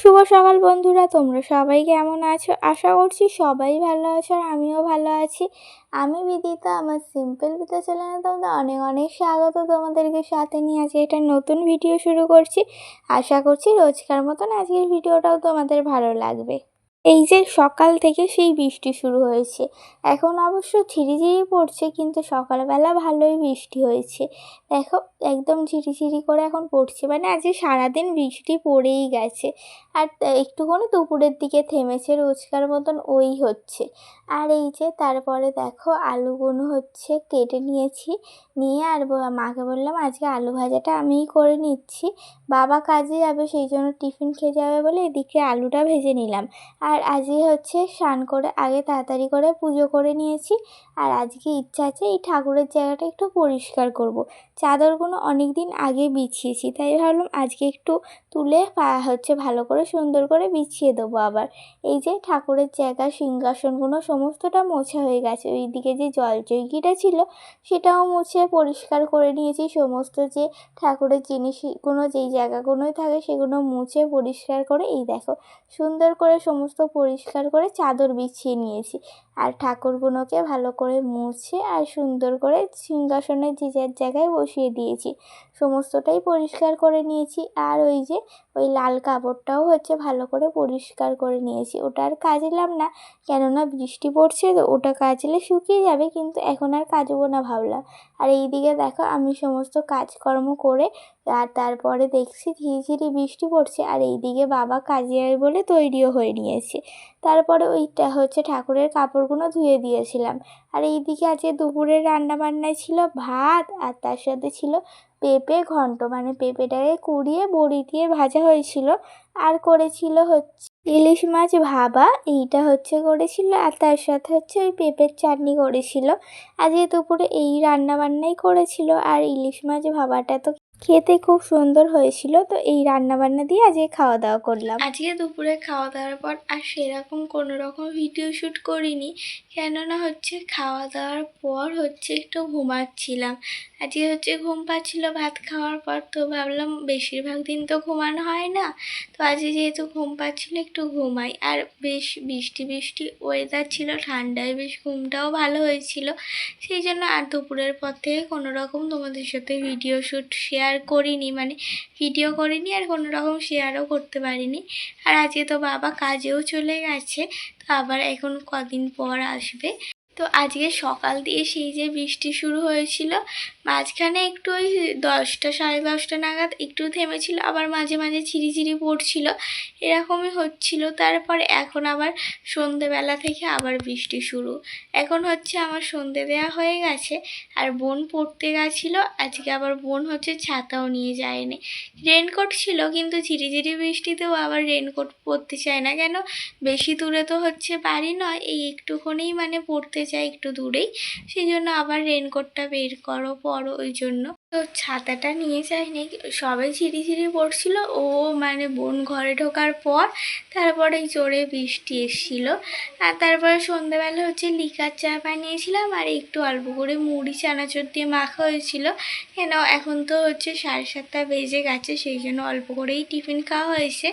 শুভ সকাল বন্ধুরা, তোমরা সবাই কেমন আছো? আশা করছি সবাই ভালো আছো আর আমিও ভালো আছি। আমি বিদিতা, আমার সিম্পল বিতা চ্যানেলে তোমাদের অনেক অনেক স্বাগত তোমাদেরকে সাথে নিয়ে। আজকে একটা নতুন ভিডিও শুরু করছি। আশা করছি রোজকার মতন আজকের ভিডিওটাও তোমাদের ভালো লাগবে। এই যে সকাল থেকে সেই বৃষ্টি শুরু হয়েছে। এখন অবশ্য ঝিরিঝিরি পড়ছে, কিন্তু সকালবেলা ভালোই বৃষ্টি হয়েছে। দেখো, একদম ঝিরিঝিরি করে এখন পড়ছে। মানে আজকে সারাদিন বৃষ্টি পড়েই গেছে। আর একটুখানি দুপুরের দিকে থেমেছে রোজকার মতন ওই হচ্ছে। আর এই যে তারপরে দেখো আলুগুলো হচ্ছে কেটে নিয়েছি। নিয়ে আর মাকে বললাম, আজকে আলু ভাজাটা আমিই করে নিচ্ছি। বাবা কাজে যাবে, সেই জন্য টিফিন খেয়ে যাবে বলে এদিকে আলুটা ভেজে নিলাম। আর আজকে হচ্ছে স্নান করে, আগে তাড়াতাড়ি করে পুজো করে নিয়েছি। আর আজকে ইচ্ছা আছে এই ঠাকুরের জায়গাটা একটু পরিষ্কার করব। চাদরগুলো অনেক দিন আগে বিছিয়েছি, তাই ভাবলাম আজকে একটু তুলে হচ্ছে ভালো করে সুন্দর করে বিছিয়ে দেবো আবার। এই যে ঠাকুরের জায়গা, সিংহাসনগুলো সমস্তটা মোছা হয়ে গেছে। ওই দিকে যে জল জলচৈকিটা ছিল, সেটাও মুছে পরিষ্কার করে নিয়েছি। সমস্ত যে ঠাকুরের জিনিসগুলো, যেই জায়গাগুলোই থাকে, সেগুলো মুছে পরিষ্কার করে, এই দেখো, সুন্দর করে সমস্ত পরিষ্কার করে চাদর বিছিয়ে নিয়েছি। আর ঠাকুরগুলোকে ভালো করে মুছে আর সুন্দর করে সিংহাসনের যে যার জায়গায় বসিয়ে দিয়েছি। সমস্তটাই পরিষ্কার করে নিয়েছি। আর ওই যে, ওই লাল কাপড়টাও হচ্ছে ভালো করে পরিষ্কার করে নিয়েছি। ওটা আর কাচলাম না, কেননা বৃষ্টি পড়ছে তো ওটা কাচলে শুকিয়ে যাবে, কিন্তু এখন আর কাচবো না ভাবলাম। আর এই দিকে দেখো, আমি সমস্ত কাজকর্ম করে, আর তারপরে দেখছি ধীরে ধীরে বৃষ্টি পড়ছে, আর এই দিকে বাবা কাজে বলে তৈরিও হয়ে নিয়েছে। তারপরে ওইটা হচ্ছে ঠাকুরের কাপড়গুলো ধুয়ে দিয়েছিলাম। আর এই দিকে আজকে দুপুরের রান্নাবান্নায় ছিল ভাত, আর তার সাথে ছিল পেঁপে ঘন্ট মানে পেঁপেটাকে কুড়িয়ে বড়ি দিয়ে ভাজা হয়েছিল। আর করেছিল হচ্ছে ইলিশ মাছ ভাবা এইটা হচ্ছে করেছিল, আর তার সাথে হচ্ছে ওই পেঁপের চাটনি করেছিল। আজকে দুপুরে এই রান্নাবান্নাই করেছিল, আর ইলিশ মাছ ভাবাটা তো খেতে খুব সুন্দর হয়েছিল, তো এই রান্নাবান্না দিয়ে আজকে খাওয়া দাওয়া করলাম। আজকে দুপুরে খাওয়া দাওয়ার পর আর সেরকম কোনো রকম ভিডিও শ্যুট করিনি, কেননা হচ্ছে খাওয়া দাওয়ার পর হচ্ছে একটু ঘুমাচ্ছিলাম। আজকে হচ্ছে ঘুম পাচ্ছিল ভাত খাওয়ার পর, তো ভাবলাম বেশিরভাগ দিন তো ঘুমানো হয় না, তো আজকে যেহেতু ঘুম পাচ্ছিল একটু ঘুমাই। আর বেশ বৃষ্টি বৃষ্টি ওয়েদার ছিল, ঠান্ডায় বেশ ঘুমটাও ভালো হয়েছিল, সেই জন্য আর দুপুরের পর থেকে কোনো রকম তোমাদের সাথে ভিডিও শ্যুট শেয়ার করিনি মানে ভিডিও করিনি আর কোনো রকম শেয়ারও করতে পারিনি। আর আজকে তো বাবা কাজেও চলে গেছে, তো আবার এখন কদিন পর আসবে। তো আজকে সকাল দিয়ে সেই যে বৃষ্টি শুরু হয়েছিল, মাঝখানে একটু ওই দশটা, সাড়ে দশটা নাগাদ একটু থেমেছিল, আবার মাঝে মাঝে ঝিরিঝিরি পড়ছিল, এরকমই হচ্ছিল। তারপরে এখন আবার সন্ধেবেলা থেকে আবার বৃষ্টি শুরু। এখন হচ্ছে আমার সন্ধে দেওয়া হয়ে গেছে, আর বোন পড়তে গেছিল, আজকে আবার বোন হচ্ছে ছাতাও নিয়ে যায়নি। রেনকোট ছিল, কিন্তু ঝিরিঝিরি বৃষ্টিতেও আবার রেনকোট পরতে চায় না। কেন? বেশি দূরে তো হচ্ছে বাড়ি নয়, এই একটুখানেই মানে পড়তে চাই একটু দূরেই সেই জন্য আবার রেনকোটটা বের করো পরো ওই জন্য। তো ছাতাটা নিয়ে যায়নি সবাই ঝিরিঝিরি পড়ছিল, ও মানে বোন ঘরে ঢোকার পর তারপরে জোরে বৃষ্টি এসছিল। আর তারপরে সন্ধ্যাবেলা হচ্ছে লিকার চা বানিয়েছিলাম, আর একটু অল্প করে মুড়ি, চানাচুর দিয়ে মাখা হয়েছিল। কেন, এখন তো হচ্ছে সাড়ে সাতটা বেজে গেছে, সেই জন্য অল্প করেই টিফিন খাওয়া হয়েছে।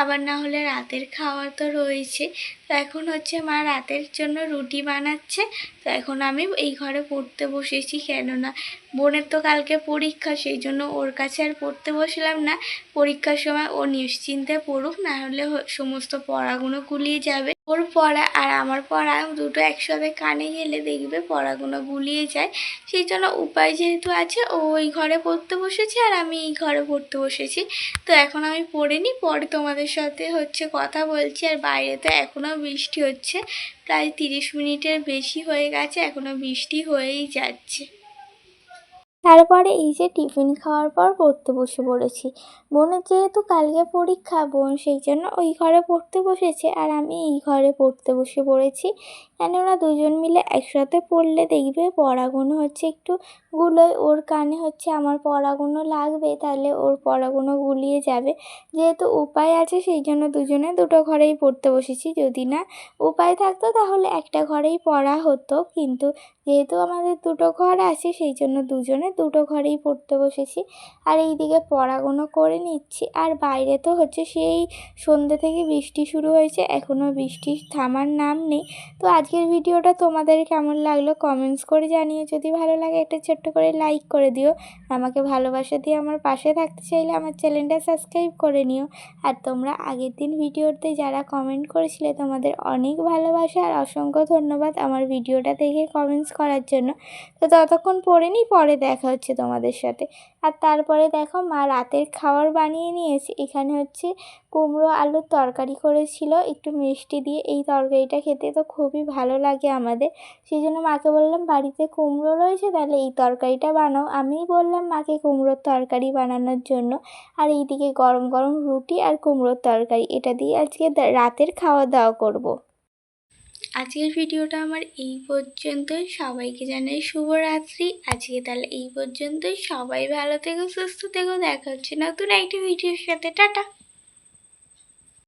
আবার না হলে রাতের খাওয়া তো রয়েছে। তো এখন হচ্ছে মা রাতের জন্য রুটি বানাচ্ছে হচ্ছে তো এখন আমি এই ঘরে পড়তে বসেছি কেননা বোনের তো কালকে পরীক্ষা, সেই জন্য ওর কাছে আর পড়তে বসলাম না। পরীক্ষার সময় ও নিশ্চিন্তে পড়ুক, না হলে সমস্ত পড়াগুলো গুলিয়ে যাবে। ওর পড়া আর আমার পড়া দুটো একসাথে কানে গেলে দেখবে পড়াগুলো গুলিয়ে যায়। সেই জন্য উপায় যেহেতু আছে, ও ওই ঘরে পড়তে বসেছে আর আমি এই ঘরে পড়তে বসেছি। তো এখন আমি পড়িনি পরে তোমাদের সাথে হচ্ছে কথা বলছি। আর বাইরে তো এখনও বৃষ্টি হচ্ছে, প্রায় তিরিশ মিনিটের বেশি হয়ে গেছে এখনও বৃষ্টি হয়েই যাচ্ছে। তারপরে এই যে টিফিন খাওয়ার পর পড়তে বসে পড়েছি। বোনের যেহেতু কালকে পরীক্ষা, বোন সেই জন্য ওই ঘরে পড়তে বসেছে আর আমি এই ঘরে পড়তে বসে পড়েছি। কেননা দুজন মিলে একসাথে পড়লে দেখবে পড়াগুনো হচ্ছে একটু গুলোয়, ওর কানে হচ্ছে আমার পড়াগুনো লাগবে তাহলে ওর পড়াগুনো গুলিয়ে যাবে। যেহেতু উপায় আছে সেই জন্য দুজনে দুটো ঘরেই পড়তে বসেছি। যদি না উপায় থাকতো তাহলে একটা ঘরেই পড়া হতো। কিন্তু যেহেতু আমাদের দুটো ঘর আছে সেই জন্য দুজনে দুটো ঘরেই পড়তে বসেছি। আর এই দিকে পড়াগুলো করে নিচ্ছি। আর বাইরে তো হচ্ছে সেই সন্ধ্যে থেকে বৃষ্টি শুরু হয়েছে এখনও বৃষ্টি থামার নাম নেই। তো আজকের ভিডিওটা তোমাদের কেমন লাগল কমেন্টস করে জানিয়ে যদি ভালো লাগে একটা ছোট্ট করে লাইক করে দিও। আমাকে ভালোবাসা দিয়ে আমার পাশে থাকতে চাইলে আমার চ্যানেলটা সাবস্ক্রাইব করে নিও। আর তোমরা আগের দিন ভিডিওতে যারা কমেন্ট করেছিলে, তোমাদের অনেক ভালোবাসা আর অসংখ্য ধন্যবাদ আমার ভিডিওটা দেখে কমেন্টস করার জন্য। তো ততক্ষণ পড়ে নিই, পরে দেখা হচ্ছে তোমাদের সাথে। আর তারপরে দেখো, মা রাতের খাবার বানিয়ে নিয়েছি। এখানে হচ্ছে কুমড়ো আলুর তরকারি করেছিল। একটু মিষ্টি দিয়ে এই তরকারিটা খেতে তো খুবই ভালো লাগে আমাদের। সেই জন্য মাকে বললাম, বাড়িতে কুমড়ো রয়েছে তাহলে এই তরকারিটা বানাও। আমিই বললাম, মাকে কুমড়োর তরকারি বানানোর জন্য। আর এইদিকে গরম গরম রুটি আর কুমড়োর তরকারি। এটা দিয়ে আজকে রাতের খাওয়া দাওয়া করব। আজকের ভিডিওটা আমার এই পর্যন্তই। সবাইকে জানাই শুভরাত্রি। আজকে তাহলে এই পর্যন্তই। সবাই ভালো থেকো, সুস্থ থেকো। দেখা হচ্ছে নতুন একটি ভিডিওর সাথে। টাটা।